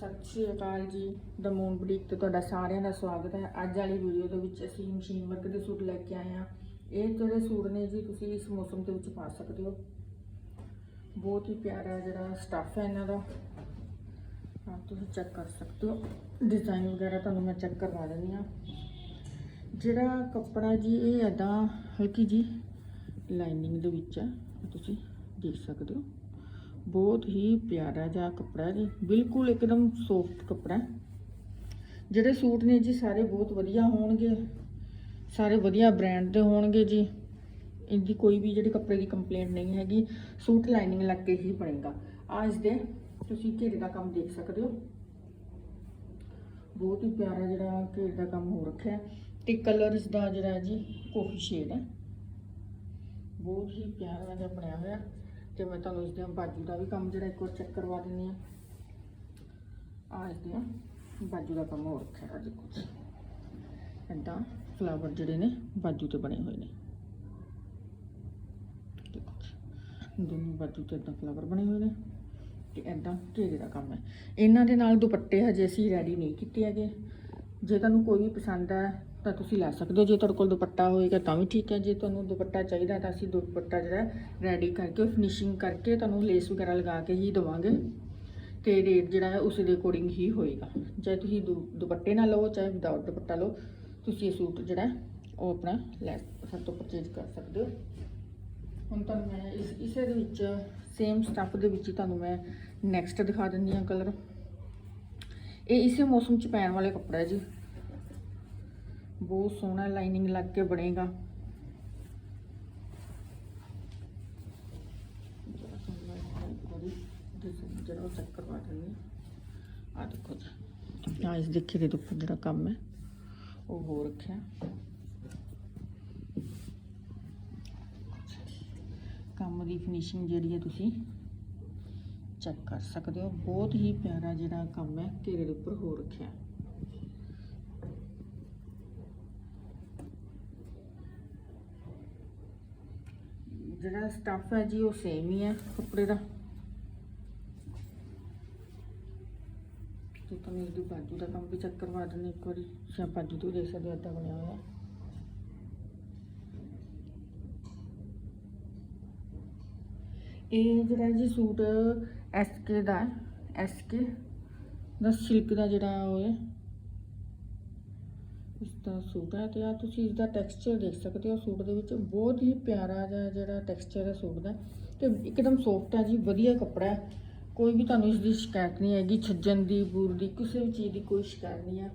ਸਤਿ ਸ਼੍ਰੀ ਅਕਾਲ ਜੀ। ਦ moon boutique ਤੇ ਤੁਹਾਡਾ ਸਾਰਿਆਂ ਦਾ ਸਵਾਗਤ ਹੈ। ਅੱਜ ਵਾਲੀ ਵੀਡੀਓ ਦੇ ਵਿੱਚ ਅਸੀਂ ਮਸ਼ੀਨ ਵਰਕ ਦੇ ਸੂਟ ਲੈ ਕੇ ਆਏ ਹਾਂ। ਇਹ ਜਿਹੜੇ ਸੂਟ ਨੇ ਜੀ, ਤੁਸੀਂ ਇਸ ਮੌਸਮ ਦੇ ਵਿੱਚ ਪਾ ਸਕਦੇ ਹੋ। ਬਹੁਤ ਹੀ ਪਿਆਰਾ ਜਿਹੜਾ ਸਟੱਫ ਹੈ ਇਹਨਾਂ ਦਾ। ਆਪ ਤੁਸੀਂ ਚੈੱਕ ਕਰ ਸਕਦੇ ਹੋ। ਡਿਜ਼ਾਈਨ ਵਗੈਰਾ ਤੁਹਾਨੂੰ ਮੈਂ ਚੈੱਕ ਕਰਵਾ ਦਿੰਦੀ ਹਾਂ। ਜਿਹੜਾ ਕੱਪੜਾ ਜੀ, ਇਹ ਐਦਾਂ ਹਲਕੀ ਜੀ ਲਾਈਨਿੰਗ ਦੇ ਵਿੱਚ ਹੈ। ਤੁਸੀਂ ਦੇਖ ਸਕਦੇ ਹੋ। ਬਹੁਤ ਹੀ ਪਿਆਰਾ ਜਿਹਾ ਕੱਪੜਾ ਜੀ। ਬਿਲਕੁਲ ਇੱਕਦਮ ਸੌਫਟ ਕੱਪੜਾ। ਜਿਹੜੇ ਸੂਟ ਨੇ ਜੀ, ਸਾਰੇ ਬਹੁਤ ਵਧੀਆ ਹੋਣਗੇ। ਸਾਰੇ ਵਧੀਆ ਬ੍ਰਾਂਡ ਦੇ ਹੋਣਗੇ ਜੀ। ਇਹਦੀ ਕੋਈ ਵੀ ਜਿਹੜੀ ਕੱਪੜੇ ਦੀ ਕੰਪਲੇਂਟ ਨਹੀਂ ਹੈਗੀ। ਸੂਟ ਲਾਈਨਿੰਗ ਲੱਗ ਕੇ ਹੀ ਬਣੇਗਾ। ਆ ਇਸ ਦੇ ਤੁਸੀਂ ਘੇਰੇ ਦਾ ਕੰਮ ਦੇਖ ਸਕਦੇ ਹੋ। ਬਹੁਤ ਹੀ ਪਿਆਰਾ ਜਿਹੜਾ ਘੇਰੇ ਦਾ ਕੰਮ ਹੋ ਰੱਖਿਆ ਹੈ। ਤੇ ਕਲਰ ਇਸ ਦਾ ਜਿਹੜਾ ਜੀ ਕੋਫੀ ਸ਼ੇਡ ਹੈ। ਬਹੁਤ ਹੀ ਪਿਆਰਾ ਜਿਹਾ ਬਣਿਆ ਹੋਇਆ। ਤੇ ਮੈਂ ਤੁਹਾਨੂੰ ਇਸ ਦੇ ਬਾਜੂ ਦਾ ਵੀ ਕੰਮ ਜਿਹੜਾ ਇੱਕ ਵਾਰ ਚੈੱਕ ਕਰਵਾ ਦਿੰਦੀ ਆ ਆ ਇਸ ਦੀਆਂ ਬਾਜੂ ਦਾ ਕੰਮ ਹੋ ਰੱਖਿਆ ਹੈ ਦੇਖੋ। ਜੀ ਏਦਾਂ ਫਲਾਵਰ ਜਿਹੜੇ ਨੇ ਬਾਜੂ ਤੇ ਬਣੇ ਹੋਏ ਨੇ। ਦੇਖੋ ਜੀ ਦੋਨੋਂ ਬਾਜੂ ਤੇ ਏਦਾਂ ਫਲਾਵਰ ਬਣੇ ਹੋਏ ਨੇ ਤੇ ਏਦਾਂ ਘੇਰੇ ਦਾ ਕੰਮ ਹੈ। ਇਹਨਾਂ ਦੇ ਨਾਲ ਦੁਪੱਟੇ ਹਜੇ ਅਸੀਂ ਰੈਡੀ ਨਹੀਂ ਕੀਤੇ ਹੈਗੇ। ਜੇ ਤੁਹਾਨੂੰ ਕੋਈ ਵੀ ਪਸੰਦ ਹੈ, ਤਾਂ ਤੁਸੀਂ ਲੈ ਸਕਦੇ ਹੋ। ਜੇ ਤੁਹਾਡੇ ਕੋਲ ਦੁਪੱਟਾ ਹੋਏਗਾ, ਤਾਂ ਵੀ ਠੀਕ ਹੈ। ਜੇ ਤੁਹਾਨੂੰ ਦੁਪੱਟਾ ਚਾਹੀਦਾ ਤਾਂ ਅਸੀਂ ਦੁਪੱਟਾ ਜਿਹੜਾ ਰੈਡੀ ਕਰਕੇ ਫਿਨਿਸ਼ਿੰਗ ਕਰਕੇ ਤੁਹਾਨੂੰ ਲੇਸ ਵਗੈਰਾ ਲਗਾ ਕੇ ਹੀ ਦੇਵਾਂਗੇ ਤੇ ਰੇਟ ਜਿਹੜਾ ਹੈ, ਉਸ ਦੇ ਅਕੋਰਡਿੰਗ ਹੀ ਹੋਏਗਾ। ਜੇ ਤੁਸੀਂ ਦੁ- ਦੁਪੱਟੇ ਨਾਲ ਲਓ, ਚਾਹੇ ਵਿਦਆਊਟ ਦੁਪੱਟਾ ਲਓ, ਤੁਸੀਂ ਇਹ ਸੂਟ ਜਿਹੜਾ ਉਹ ਆਪਣਾ ਲੈ, ਸਾਡੇ ਤੋਂ ਪਰਚੇਜ ਕਰ ਸਕਦੇ ਹੋ। ਹੁਣ ਤੁਹਾਨੂੰ ਮੈਂ ਇਸ, ਇਸੇ ਦੇ ਵਿੱਚ ਸੇਮ ਸਟੱਫ ਦੇ ਵਿੱਚ ਹੀ ਤੁਹਾਨੂੰ ਮੈਂ ਨੈਕਸਟ ਦਿਖਾ ਦਿੰਦੀ ਹਾਂ ਕਲਰ ਇਹ ਇਸੇ ਮੌਸਮ 'ਚ ਪੈਣ ਵਾਲੇ ਕੱਪੜਾ ਹੈ ਜੀ। ਬਹੁਤ ਸੋਹਣਾ ਲਾਈਨਿੰਗ ਲੱਗ ਕੇ ਬਣੇਗਾ ਜਿਹੜਾ ਉਹ ਚੈੱਕ ਕਰਵਾ ਦਿੰਦੀ ਆ ਦੇਖੋ ਜੀ ਆ ਇਸ ਦੇਖੇ ਦੇ ਉੱਪਰ ਜਿਹੜਾ ਕੰਮ ਹੈ ਉਹ ਹੋ ਰੱਖਿਆ ਕੰਮ ਦੀ ਫਿਨਿਸ਼ਿੰਗ ਜਿਹੜੀ ਹੈ ਤੁਸੀਂ ਚੈੱਕ ਕਰ ਸਕਦੇ ਹੋ ਬਹੁਤ ਹੀ ਪਿਆਰਾ ਜਿਹੜਾ ਕੰਮ ਹੈ ਘੇਰੇ ਦੇ ਉੱਪਰ ਹੋ ਰੱਖਿਆ ਜਿਹੜਾ ਸਟੱਫ ਹੈ ਜੀ ਉਹ ਸੇਮ ਹੀ ਹੈ ਕੱਪੜੇ ਦਾ। ਤੇ ਤੁਹਾਨੂੰ ਇਹਦੀ ਬਾਜੂ ਦਾ ਕੰਮ ਵੀ ਚੈੱਕ ਕਰਵਾ ਦਿੰਦੇ ਇੱਕ ਵਾਰੀ। ਤੁਸੀਂ ਬਾਜੂ ਤੋਂ ਦੇਖ ਸਕਦੇ ਹੋ ਏਦਾਂ ਬਣਿਆ ਹੋਇਆ। ਇਹ ਜਿਹੜਾ ਜੀ ਸੂਟ ਐਸਕੇ ਦਾ ਐਸਕੇ ਦਾ ਸਿਲਕ ਦਾ ਜਿਹੜਾ ਉਹ ਹੈ। ਇਸ ਦਾ ਸੂਟ ਹੈ ਤੇ ਆ ਤੁਸੀਂ ਇਸ ਦਾ ਟੈਕਸਚਰ ਦੇਖ ਸਕਦੇ ਹੋ, ਸੂਟ ਦੇ ਵਿੱਚ ਬਹੁਤ ਹੀ ਪਿਆਰਾ ਜਿਹਾ ਜਿਹੜਾ ਟੈਕਸਚਰ ਹੈ ਸੂਟ ਦਾ ਤੇ ਇੱਕਦਮ ਸੌਫਟ ਹੈ ਜੀ, ਵਧੀਆ ਕੱਪੜਾ ਹੈ। ਕੋਈ ਵੀ ਤੁਹਾਨੂੰ ਇਸ ਦੀ ਸ਼ਿਕਾਇਤ ਨਹੀਂ ਹੈਗੀ, ਛੱਜਣ ਦੀ, ਬੂਰ ਦੀ, ਕਿਸੇ ਵੀ ਚੀਜ਼ ਦੀ ਕੋਈ ਸ਼ਿਕਾਇਤ ਨਹੀਂ ਹੈ।